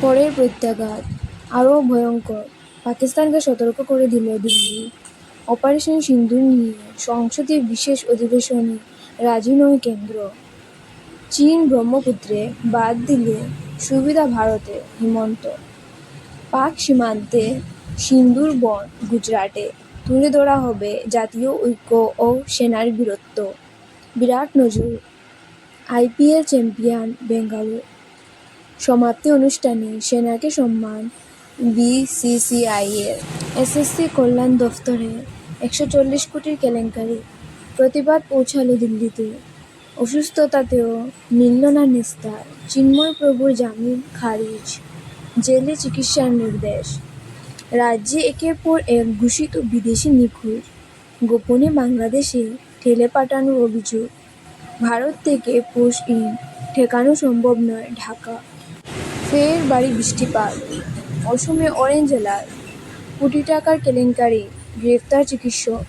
পরের প্রত্যাঘাত আরও ভয়ঙ্কর। পাকিস্তানকে সতর্ক করে দিল দিল্লি। অপারেশন সিন্দুর নিয়ে সংসদের বিশেষ অধিবেশনে রাজি নয় কেন্দ্র। চীন ব্রহ্মপুত্রে বাদ দিলে সুবিধা ভারতে হিমন্ত। পাক সীমান্তে সিন্দুর বন গুজরাটে। তুলে ধরা হবে জাতীয় ঐক্য ও সেনার বীরত্ব। বিরাট নজর। IPL champion Bengaluru. সমাপ্তি অনুষ্ঠানে সেনাকে সম্মান বিসিসিআইয়ের এসএসসি কল্যাণ দফতরে একশো চল্লিশ কোটির কেলেঙ্কারি। প্রতিবাদ পৌঁছালো দিল্লিতে। অসুস্থতাতেও মিলল না নিস্তার। চিন্ময় প্রভুর জামিন খারিজ। জেলে চিকিৎসার নির্দেশ। রাজ্যে একের পর এক ঘোষিত বিদেশি নিখোঁজ। গোপনে বাংলাদেশে ঠেলে পাঠানোর অভিযোগ। ভারত থেকে পোস্ট ইন। ঠেকানো সম্ভব নয় ঢাকা। ফের বাড়ি বৃষ্টিপাত। অসমে অরেঞ্জ জেলার কোটি টাকার কেলেঙ্কারি। গ্রেফতার চিকিৎসক।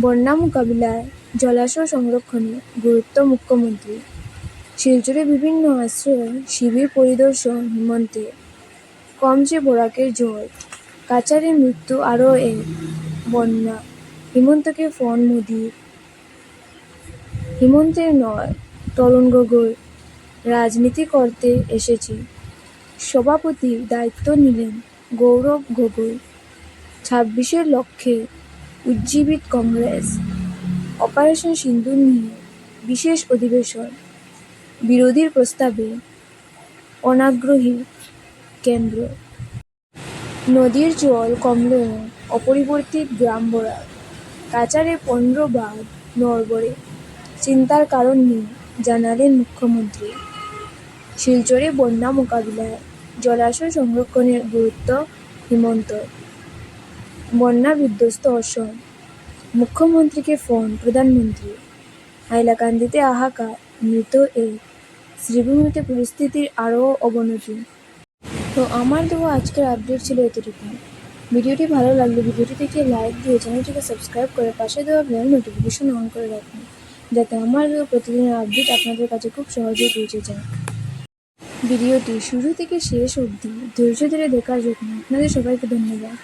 বন্যা মোকাবিলায় জলাশয় সংরক্ষণে গুরুত্ব মুখ্যমন্ত্রী। শিলচরে বিভিন্ন আশ্রয় শিবির পরিদর্শন হিমন্তে। কমছে বরাকের জল কাচারে মৃত্যু আরও এক বন্যা। হিমন্তকে ফোন মোদির। হিমন্তের নয়, তরুণ গগৈ রাজনীতি করতে এসেছি। সভাপতির দায়িত্ব নিলেন গৌরব গগৈ। ছাব্বিশের লক্ষ্যে উজ্জীবিত কংগ্রেস। অপারেশন সিন্ধু নিয়ে বিশেষ অধিবেশন। বিরোধীর প্রস্তাবে অনাগ্রহী কেন্দ্র। নদীর জল কমলেও অপরিবর্তিত গ্রাম ভরা। কাচারে পনেরো বার নড়বড়ে। চিন্তার কারণ নিয়ে জানালেন মুখ্যমন্ত্রী। শিলচরে বন্যা মোকাবিলায় জলাশয় সংরক্ষণের গুরুত্ব হিমন্ত, বন্যা বিধ্বস্ত অসম। মুখ্যমন্ত্রীকে ফোন, প্রধানমন্ত্রী। হাইলাকান্দিতে হাহাকার মৃত এই শ্রীভূমিতে পরিস্থিতির আরও অবনতি। তো আমার দেওয়া আজকের আপডেট ছিল এতটুকু ভিডিওটি ভালো লাগলে ভিডিওটি দেখে লাইক দিয়ে চ্যানেলটিকে সাবস্ক্রাইব করে পাশে দেওয়া বেল নোটিফিকেশন অন করে রাখুন, যাতে আমার প্রতিদিনের আপডেট আপনাদের কাছে খুব সহজেই পৌঁছে যায়। ভিডিওটি শুরু থেকে শেষ অবধি ধৈর্য ধরে দেখার জন্য আপনাদের সবাইকে ধন্যবাদ।